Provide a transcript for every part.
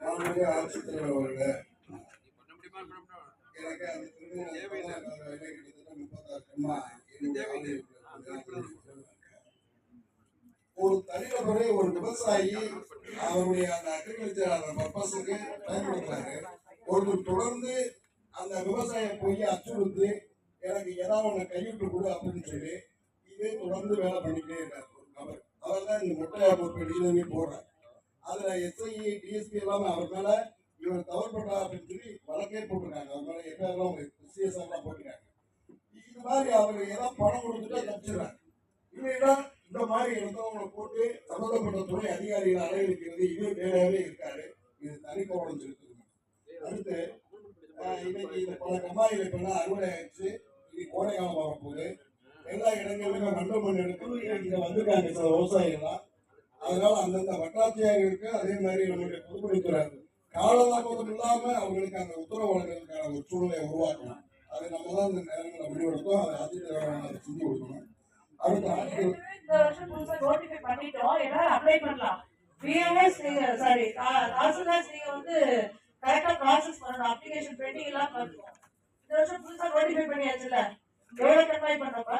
மாண்புமிகு ஆட்சித்தலைவர் அவர்களே. எனக்கு அந்த ஒரு தனிநபரை ஒரு விவசாயி அவருடைய அந்த அக்ரிகல்ச்சர் அந்த பர்பஸுக்கு பயன்படுத்துறாரு. ஒருத்தர் தொடர்ந்து அந்த விவசாயம் போய் அச்சுறுத்து எனக்கு ஏதாவது ஒன்று கைவிட்டு கொடு அப்படின்னு சொல்லி இதே தொடர்ந்து வேலை பண்ணிக்கிட்டே இருக்காரு ஒரு நபர். அவர் தான் இந்த முட்டையா பொறுப்பு எழுதினவே போடுறார் அதுல எஸ்ஐ டிஎஸ்பி எல்லாமே அவர் மேல இவர் தவறு பண்றா அப்படின்னு சொல்லி வழக்கே போட்டிருக்காங்க. அவர் மேல எஃப்ஐஆர்லாம் சிஎஸ்ஆர் எல்லாம் போட்டிருக்காங்க. இது மாதிரி அவர் ஏதாவது பணம் கொடுத்துட்டா தப்பிச்சிடுறாரு இல்லைன்னா இந்த மாதிரி எடுத்தவங்களை போட்டு சம்பந்தப்பட்ட துறை அதிகாரிகள் அலையடிக்கிறது இது வேலையாவே இருக்காரு. இது தனி கவனம் செலுத்தணும் அடுத்து இன்னைக்கு இந்த பல கம்மாயில் இப்ப அறுவடை ஆயிடுச்சு. இது கோடை காலம் வரப்போகுது. எல்லா இடங்களிலும் மண்டபம் மண் எடுக்கணும் இங்க வந்திருக்காங்க சில விவசாயிகள்லாம். அதனால அந்தந்த வட்டாட்சியர்களுக்கு அதே மாதிரி நம்மளுடைய பொதுப்பணித்துறை காலதாமதம் இல்லாம அவங்களுக்கு அந்த உத்தரவு வழங்குறதுக்கான ஒரு சூழ்நிலையை உருவாக்கணும். அது நம்ம தான் இந்த நேரங்களை முடிவெடுத்தோம். அதை ஆட்சித்தலைவர் அதை செஞ்சு கொடுக்கணும். அடுத்த ஆட்கள் இந்த வருஷம் புதுசா நோட்டிஃபை பண்ணிட்டோம். எல்லாரும் அப்ளை பண்ணலாம். பிஎம்எஸ் நீங்க சாரி தாசில்தார் நீங்க வந்து கரெக்டா ப்ராசஸ் பண்ணணும். அப்ளிகேஷன் பெண்டிங் எல்லாம் பண்ணுவோம் இந்த வருஷம் புதுசா நோட்டிஃபை பண்ணியாச்சுல எவ்வளவு கம்மாய் பண்ணப்பா?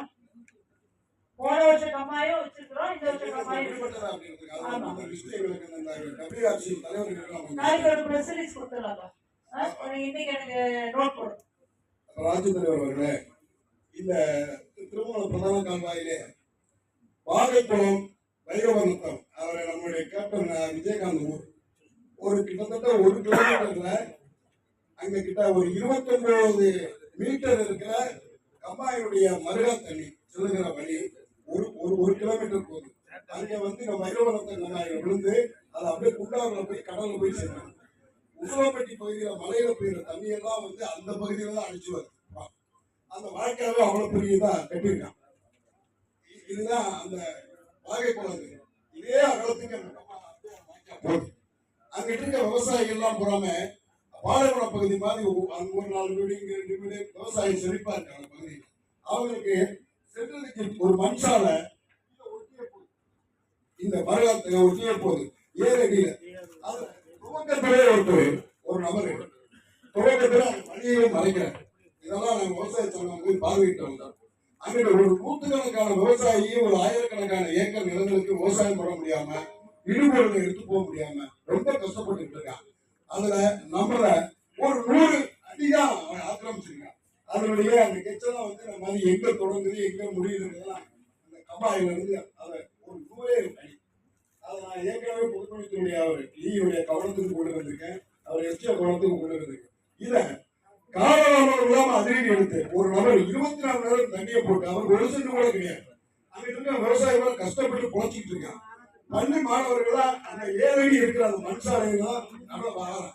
போன வருஷம் கம்மாயும் வச்சிருக்கிறோம் இந்த வருஷம் கம்மாயும் நாளைக்கு ப்ரெஸ் ரிலீஸ் கொடுத்துடலாம்ப்பா இன்னைக்கு எனக்கு நோட் போடும் அவர்களே இந்த திருமண பிரதான கால்வாயிலே வாகைக்குளம் வைரவநத்தம் அவரை நம்முடைய கேப்டன் விஜயகாந்த் ஊர். ஒரு கிட்டத்தட்ட ஒரு கிலோமீட்டர்ல அங்க கிட்ட ஒரு இருபத்தி ஒன்பது மீட்டர் இருக்கிற கம்மாயுடைய மருகா தண்ணி செல்லுகிற வழி ஒரு ஒரு ஒரு கிலோமீட்டர் போகுது அங்க வந்து நம்ம வைரவநத்த கம்மாயில விழுந்து அது அப்படியே குண்டாவில் போய் கடல்ல போய் சேர்ந்தாங்க உசுவப்பட்டி பகுதியில மலையில பெய்யுற தண்ணியெல்லாம் வந்து அந்த பகுதியில தான் அடிச்சு வருது. அந்த வாய்க்காவே அவ்வளவு பெரியதா கட்டியிருக்கான் இதுதான் அந்த வாகை குழந்தை இதே அகலத்துக்கு அந்த அப்படியே போகுது அங்கிட்டு இருக்க விவசாயிகள் எல்லாம் புறாம பாலைவன பகுதி மாதிரி அங்க ஒரு நாலு வீடு இங்க ரெண்டு வீடு விவசாயி செழிப்பா இருக்காங்க அந்த பகுதியில். அவங்களுக்கு சென்றதுக்கு ஒரு மண்சாலை இந்த மரகத்தை ஒட்டியே போகுது ஏழு அடியில துவக்கத்திலே ஒருத்தர் ஒரு நபர் துவக்கத்தில் அந்த மறைக்கிறார். இதெல்லாம் நாங்கள் விவசாய சங்கம் போய் பார்வையிட்டு வந்தோம் அங்கிட்ட ஒரு நூற்றுக்கணக்கான விவசாயி ஒரு ஆயிரக்கணக்கான ஏக்கர் நிலங்களுக்கு விவசாயம் பண்ண முடியாம இடுபொருளை எடுத்து போக முடியாம ரொம்ப கஷ்டப்பட்டு இருக்கான் அதுல நம்மள ஒரு நூறு அடிதான் அவன் ஆக்கிரமிச்சிருக்கான். அதனுடைய அந்த கெச்செல்லாம் வந்து நம்ம மாதிரி எங்க தொடங்குது எங்க முடியுதுன்றதெல்லாம் அந்த கம்பாயில இருந்து அதை ஒரு நூறே நான் ஏற்கனவே பொதுப்பணித்துறையுடைய அவர் ஈயுடைய கவனத்துக்கு கொண்டு வந்திருக்கேன் அவர் எஸ்டிஓ கவனத்துக்கு கொண்டு வந்திருக்கேன் இதை காலதாமதம் இல்லாம அதிரடி எடுத்து ஒரு நபர் இருபத்தி நாலு நேரம் தண்ணியை போட்டு அவர் ஒரு சென்று கூட கிடையாது. அங்க இருக்க விவசாயிகள் கஷ்டப்பட்டு குறைச்சிட்டு இருக்கான். பள்ளி மாணவர்களா அந்த ஏழடி இருக்கிற அந்த மண் சாலையெல்லாம் நல்ல வராங்க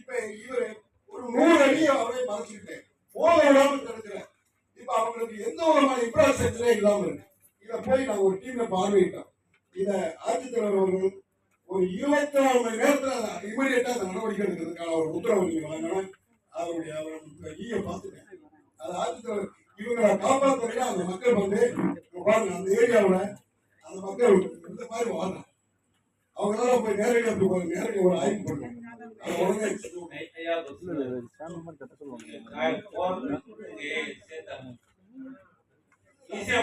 இப்ப இவர் ஒரு நூறு அடி அவரை மறைச்சிருக்கேன் போக விடாம தடுக்கிறார் இப்ப அவங்களுக்கு எந்த விதமான இன்ஃப்ராஸ்ட்ரக்சரே இல்லாம இருக்கு. இதை போய் நான் ஒரு டீம்ல பார்வையிட்டோம். இத ஆட்சித்தலைவர் அவர்கள் ஒரு இருபத்தி நாலு மணி நேரத்துல இமீடியட்டா அந்த நடவடிக்கை எடுக்கிறதுக்கான ஒரு உத்தரவு நீங்க வழங்கணும் அவருடைய அவர் ஈய பார்த்துட்டேன் அது ஆட்சித்தலைவர் இவங்களை காப்பாற்றுறதுல அந்த மக்கள் வந்து பாருங்க அந்த ஏரியாவுல அந்த மக்கள் இந்த மாதிரி வாழ்றாங்க அவங்களால போய் நேரடியாக போய் நேரடியாக ஒரு ஆய்வு பண்ணுங்க அதை உடனே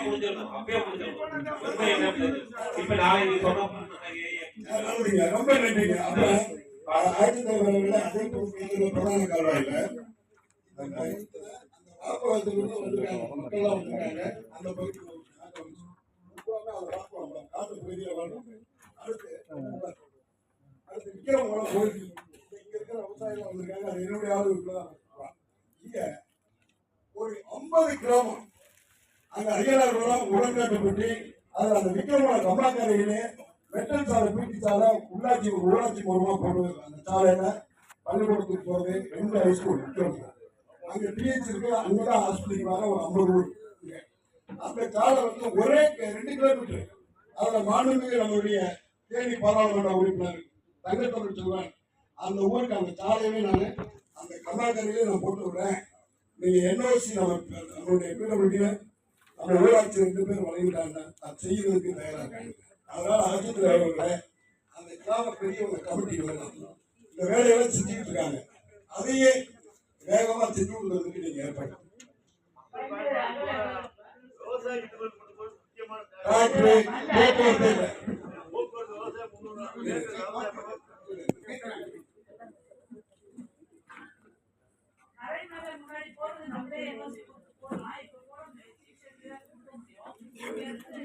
அப்பயே ரொம்ப இப்ப நாளைக்கு சொன்ன ரொம்ப நன்றிங்க. அதே பொறுப்பு பிரதான கால்வாயில அந்த வாக்குவாதத்திலிருந்து அந்த காட்டு அடுத்து அடுத்து விற்கிறவங்க இங்க இருக்கிற விவசாயிகள் வந்திருக்காங்க. அது என்னுடைய ஆளுநர்கள் இங்க ஒரு ஐம்பது கிராமம் அந்த அரியலார்கள்லாம் உடன்காட்டப்பட்டு அதில் அந்த விக்ரமோட கம்மாக்கரையிலே மெட்டல் சாலை பீட்டி சாலை உள்ளாட்சி ஊராட்சி மூலமாக போடுவது அந்த சாலையில பள்ளிக்கூடத்துக்கு போகிறது ரெண்டு ஹைஸ்கூல் விக்ரம் அங்கே டிஹெச் இருக்கு அங்கதான் ஆஸ்பத்திரிக்கு வர ஒரு ஐம்பது ஊர். அந்த சாலை வந்து ஒரே ரெண்டு கிலோமீட்டர் அதில் மாண்புமிகு நம்மளுடைய தேனி பாராளுமன்ற உறுப்பினர் தங்கத்தமிழ் செல்வன் அந்த ஊருக்கு அந்த சாலையவே நான் அந்த கம்மாக்கரையிலே நான் போட்டு விடுறேன். நீங்கள் என்ஓசி நம்ம நம்மளுடைய பிடபிள்யூ நம்ம ஊராட்சி ரெண்டு பேர் வழங்கிட்டாங்க அது செய்யறதுக்கு தயாரா இருக்காங்க. அதனால அஜித் அவர்களை அந்த கிராம பெரியவங்க கமிட்டி வேணும் இந்த வேலையெல்லாம் செஞ்சுக்கிட்டு இருக்காங்க. அதையே வேகமா செஞ்சு கொடுக்கறதுக்கு நீங்க ஏற்பாடு போக்குவரத்து இல்லை. போக்குவரத்து விவசாயம் முன்னூறு விவசாயம் நிறைய நாள் முன்னாடி போறது நம்மளே என்ஓசி கொடுத்து போடலாம் இப்ப போட முடியாது சீஃப் செக்ரட்டரி கொடுக்க முடியும் இங்க இருந்து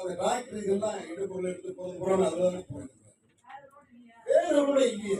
அந்த டிராக்டர் இதெல்லாம் எடுத்து போகிறது கூட அதுதான் போயிருந்தேன் வேற இல்லையா கூட இல்லையே.